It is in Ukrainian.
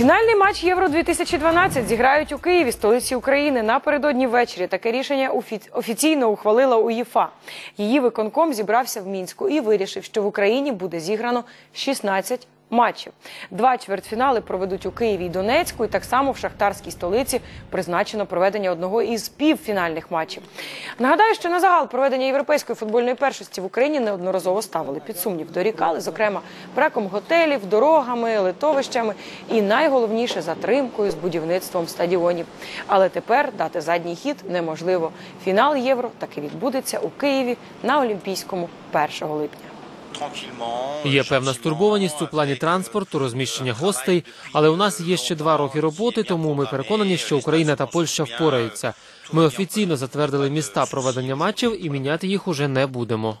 Фінальний матч Євро 2012 зіграють у Києві, столиці України. Напередодні ввечері таке рішення офі- офіційно ухвалила УЄФА. Її виконком зібрався в мінську і вирішив, що в Україні буде зіграно 16 матчів. Два чвертьфінали проведуть у Києві і Донецьку, і так само в шахтарській столиці призначено проведення одного із півфінальних матчів. Нагадаю, що на загал проведення європейської футбольної першості в Україні неодноразово ставили під сумнів. Дорікали, зокрема, браком готелів, дорогами, литовищами і найголовніше затримкою з будівництвом стадіонів. Але тепер дати задній хід неможливо. Фінал євро таки відбудеться у Києві на Олімпійському 1 липня. Є певна стурбованість у плані транспорту, розміщення гостей, але у нас є ще два роки роботи, тому ми переконані, що Україна та Польща впораються. Ми офіційно затвердили міста проведення матчів і міняти їх уже не будемо.